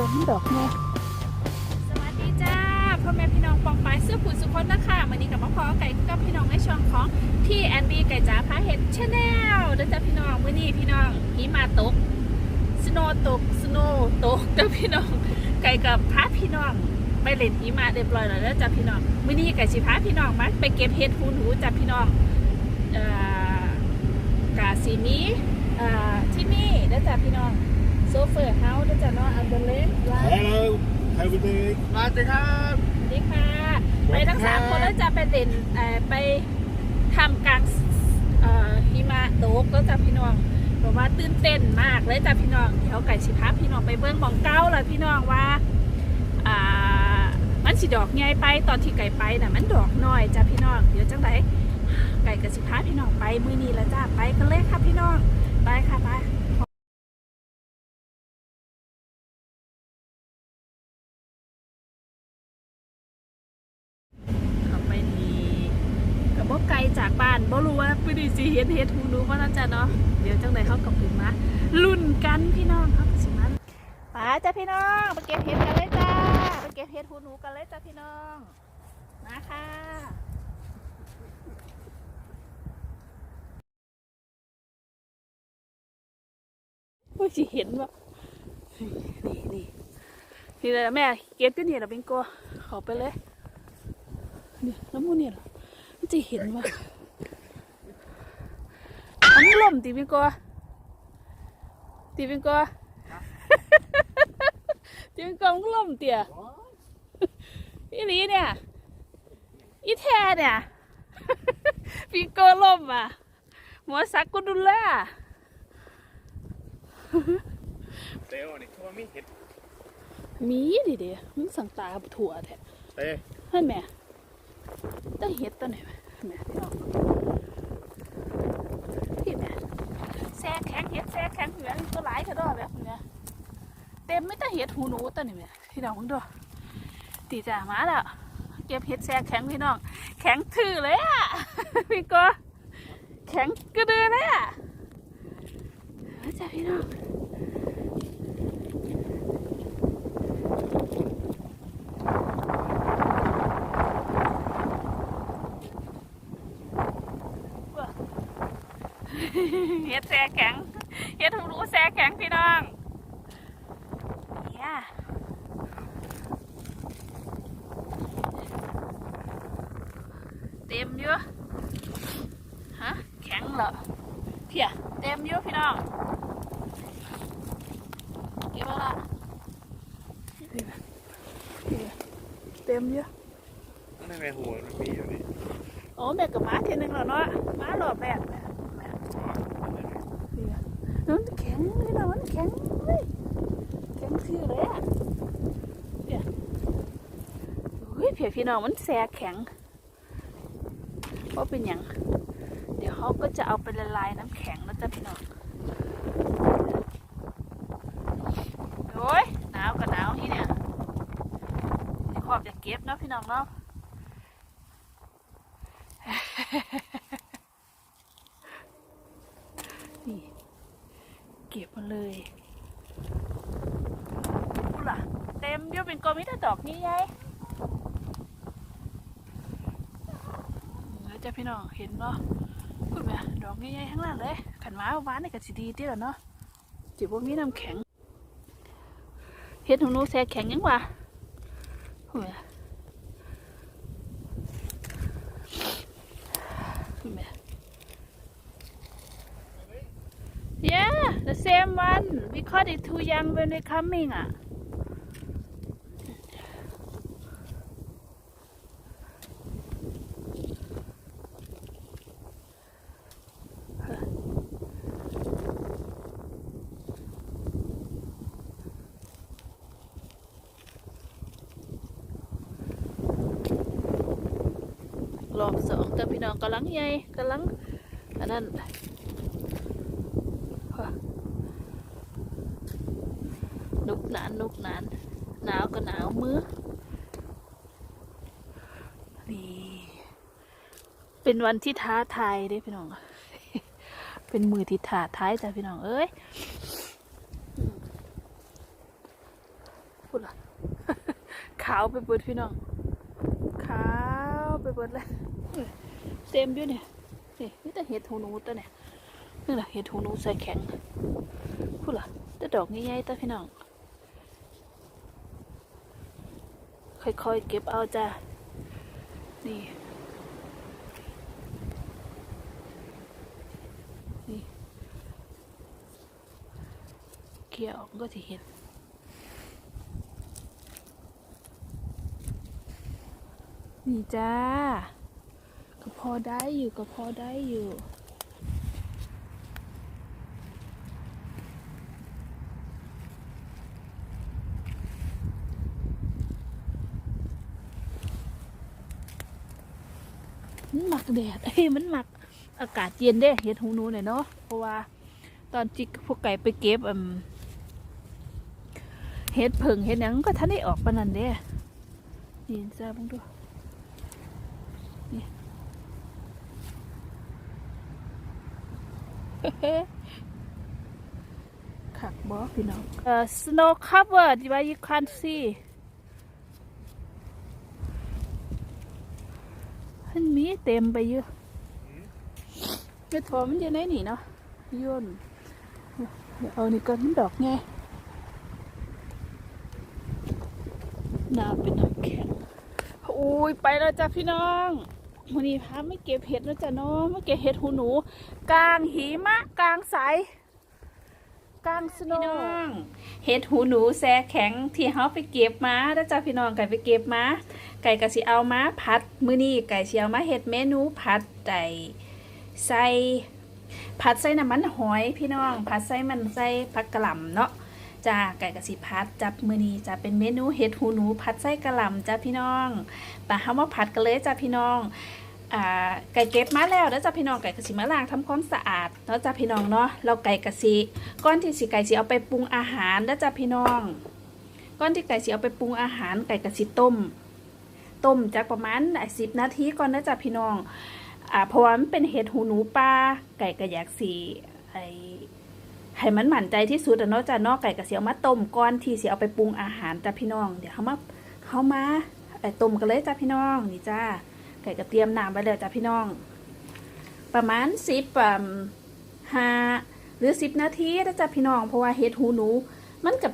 ดอกไงสวัสดีจ้าพ่อแม่พี่น้องปองปายเสื้อผูสุคนนะคะวันนี้กับพ่อพอไก่กับพี่น้องในช่องของที่แอนบีไก่จ๋าพาเห็ดชาแนลเด้อจ้าพี่น้องวันนี้พี่น้องหิมะตกสโนตกสโนตกเด้อพี่น้องไก่กับพาพี่น้องไปเล่นหิมะเรียบร้อยแล้วเด้อจ้าพี่น้องวันนี้ไก่สิพาพี่น้องมาไปเก็บเห็ดหูหนูจ้าพี่น้องกาซีมีที่นี่เด้อจ้าพี่น้อง ซเฟอร์เฮาส์ด้วยจ้ะเนาะอันเดอร์เล็กไลฟ์ Hello, how we doing? มาเลยครับสวัสดีค่ะ ไปทั้งสามคนแล้วจะไปเด่นเอ่อไปทำกลางเอ่อหิมะตกแล้วจ้ะพี่น้องบอกว่าตื่นเต้นมากเลยจ้ะพี่น้องเดี๋ยวไก่สิพาพี่น้องไปเบิ้งบองเก้าเลยพี่น้องว่าอ่ามันสิดอกใหญ่ไปตอนที่ไก่ไปน่ะมันดอกน้อยจ้ะพี่น้องเดี๋ยวจังไดไก่กับสิพาพี่น้องไปมื้อนี้แล้วจ้าไปกันเลยค่ะพี่น้องไปค่ะไปขับไปนี่กับบ่ไกลจากบ้านบ่รู้ว่าไปดีสิเฮ็ดเฮ็ดฮู รู้ว่าน่าจะเนาะเดี๋ยวจังไดเขากลับขึ้นมาลุ้นกันพี่น้องเขาก็สิมาไปจ้ะพี่น้องไปเก็บเห็ดกันเลยจ้าไปเก็บเห็ดฮูหนูกันเลยจ้ะพี่น้องมาค่ะว่าสิเห็นว่านี่นี่นี่เลยแม่เก็บที่นี่เราเป็นกัวเขาไปเลยนี่แล้วมูเนี่เหรอมันจะเห็นว่า อันนี้ลมตีเป็นกอตีเป็นกอตีเป็นกอมันลมเตี่ยอีหลีเนี่ยอีแท้เนี่ยปีโกลมอะหัวสักกุดุลล่าเต้นี่คือว่ามีเห็ดมีดิเดียมันสั่งตาถั่วแท้เต้ให้แม่ต้องเห็ดตัวไหนวะแม่พี่น้องพี่แม่แซ่แข็งเห็ดแซ่แข็งเหมือนตัวหลายกระดอแบบเนี้ยเต็มไม่ต้องเห็ดหูหนูตัวนี้แม่พี่น้องมึงดูตีจ่ามาแล้วเก็บเห็ดแซ่แข็งพี่น้องแข็งถือเลยอะพี่ก็แข็งกระเดือเลยอะจ้าพี่น้องเห็ดแซ่แข็ง เห็ดหูหนูแซ่แข็งพี่น้องเนี่ยเต็มเยอะฮะแข็งเหรอเพียเต็มเยอะพี่น้องเก็บมาละเต็มเยอะนั่นไงหัวมันมีอยู่นี่โอ้แม่กับม้าทีหนึงแล้วเนาะม้าหลอดแม่แม่แม่เพีย มันแข็งเลยนะมันแข็งเลยแข็งคือเลยอะเพียเฮ้ยเพียพี่น้องมันแสแข็งว่าเป็นอย่างเดี๋ยวเขาก็จะเอาไปละลายน้ำแข็งแล้วจ้ะพี่น้องโอ้ยหนาวกับหนาวที่เนี่ยนี่ขอบจะเก็บเนาะพี่น้องเนาะนี่ เก็บมาเลยดูล่ะเต็มเดี๋ยวเป็นกอมิตรดอกนี่ไงแล้วจะพี่น้องเห็นเนาะพูดไหมดอกใหญ่ๆข้างล่างเลยขันม้าหวานในกระสีดีที่ละเนาะจิบว่ามีน้ำแข็งเห็ดของนูแซ่แข็งยังวะพูดไหมพูดไหม Yeah, the same one. We caught it too young when we coming อะรอบสองแต่พี่น้องกำลังใหญ่กำลังอันนั้นว่ะนุก หนานนุกหนานหนาวก็หนาวมือนี่ เป็นวันที่ท้าทายเด้พี่น้อง เป็นมือที่ท้าทายจ้ะพี่น้องเอ้ยพูดละขาวไปเบิดพี่น้อง ขาวไปเบิดเลยเต็มอยู่เนี่ยนี่นี่แต่เห็ดหูหนูตัวเนี่ยนี่แหละเห็ดหูหนูใส่แข็งพูดละแต่ดอกใหญ่ๆต่พี่น้อง ค่อยๆ เก็บเอาจ้ะ นี่ นี่ เกี่ยวก็จะเห็นนี่จ้าก็พอได้อยู่ก็พอได้อยู่ มันหมักแดดเอ้ยมันหมักอากาศเย็นเด้เห็ดหูหนูเนี่ยเนาะเพราะว่าตอนจิกพวกไก่ไปเก็บอืมเห็ดผึ่งเห็ดหยังก็ท่านได้ออกปนนันเด้นี่จ้างดูนี่ขักบอพี่น้องเอ่อ snow covered where you can't see มีเต็มไปเยอะเม็ดทอมันอยู่ในนี่เนาะย่นเดี๋ยวเอานี่ก่อนมันดอกไงหน้าเป็นน้ำแข็งโอ้ยไปแล้วจ้ะพี่น้องวันนี้พาไม่เก็บเห็ดแล้วจ้ะเนาะไม่เก็บเห็ดหูหนู กลางหิมะกลางสาย กลางสโนว์เห็ดหูหนูแซ่แข็งที่เขาไปเก็บมาแล้วจ้ะพี่น้องไก่ไปเก็บมาไก่กะสิเอามาผัดมื้อนี้ไก่สิเอามาเฮ็ดเมนูผัดไก่ใส่ผัดใส่น้ำมันหอยพี่น้อง ผัดใส่มันใส่ผักกะหล่ำเนาะจ้าไก่กะสิผัดจับมือนี้จะเป็นเมนูเห็ดหูหนูผัดใส่กะหล่ำจ้าพี่น้องไปเฮามาผัดกันเลยจ้าพี่น้อง ไก่เก็บมาแล้วแล้วจ้าพี่น้องไก่กะสิมาล้างทำความสะอาดเนาะจ้าพี่น้องเนาะเราไก่กะสิก่อนที่สิไก่สิเอาไปปรุงอาหารแล้วจ้าพี่น้องก่อนที่ไก่สิเอาไปปรุงอาหารไก่กะสิต้ม ต้มจากประมาณสิบนาทีก่อนนะจ๊ะพี่น้องอ่าเพราะว่ามันเป็นเห็ดหูหนูปลาไก่กระยากสีไอให้มันหมั่นใจที่สุดอะเนาะจ้ะเนอกไก่กระเสียวมาต้มก่อนที่สิเอาไปปรุงอาหารจ้ะพี่น้อง เดี๋ยวเขามาเขามาไอต้มกันเลยจ้ะพี่น้องนี่จ้า ไก่กระเตรียมน้ำไว้แล้วจ้ะพี่น้อง ประมาณสิบห้าหรือสิบนาทีนะจ้ะพี่น้อง เพราะว่าเห็ดหูหนู มันกับ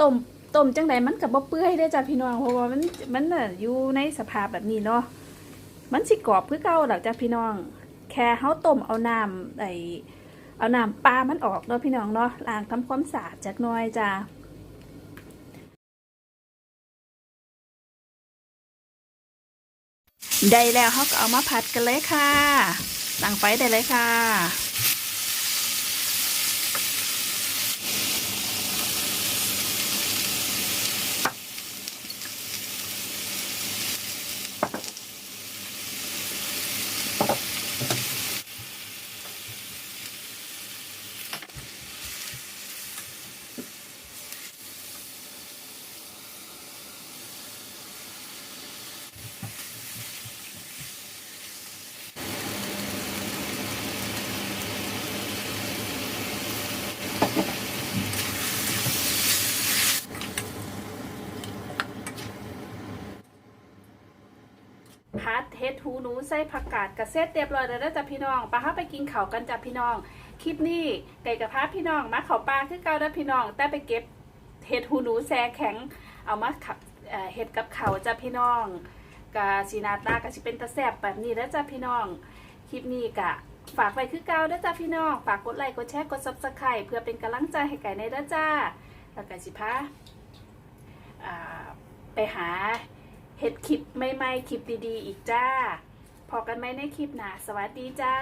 ต้มต้มจังใดมันกับบ่เปื่อยได้จ้ะพี่น้อง เพราะว่ามันมันน่ะอยู่ในสภาพแบบนี้เนาะ มันสิกรอบคือเก่าดอกจ้ะพี่น้อง แค่เฮาต้มเอาน้ำไอเอาน้ำปลามันออกเนาะพี่น้องเนาะล้างทำความสะอาดจักหน่อยจ้ะ ได้แล้วเขาก็เอามาผัดกันเลยค่ะตั้งไฟได้เลยค่ะ พัดเฮ็ด หูหนูใส่ผักกาดกระเซ็ดเรียบร้อยแล้วนะจ้ะพี่น้องปลาเข้าไปกินเขากันจ้ะพี่น้อง คลิปนี้ไก่กับพาพี่น้องมาเขาปลาคือเกาแล้วพี่น้อง แต่ไปเก็บเห็ดหูหนูแซ่แข็ง เอามาขับเห็ดกับเขาจ้ะพี่น้องกะสีนาตากะสิเป็นตะแซบแบบนี้แล้วจ้ะพี่น้อง คลิปนี้กะฝากไว้คือเก่าแล้วจ้ะพี่น้อง ฝากกดไลค์ กดแชร์ กดซับสไครต์เพื่อเป็นกำลังใจให้ไก่ในด้จ้า แล้วก็สิพาไปหาเห็ดคลิปใหม่ๆ คลิปดีๆ อีกจ้า พอกันไหมในคลิปหน้าสวัสดีจ้า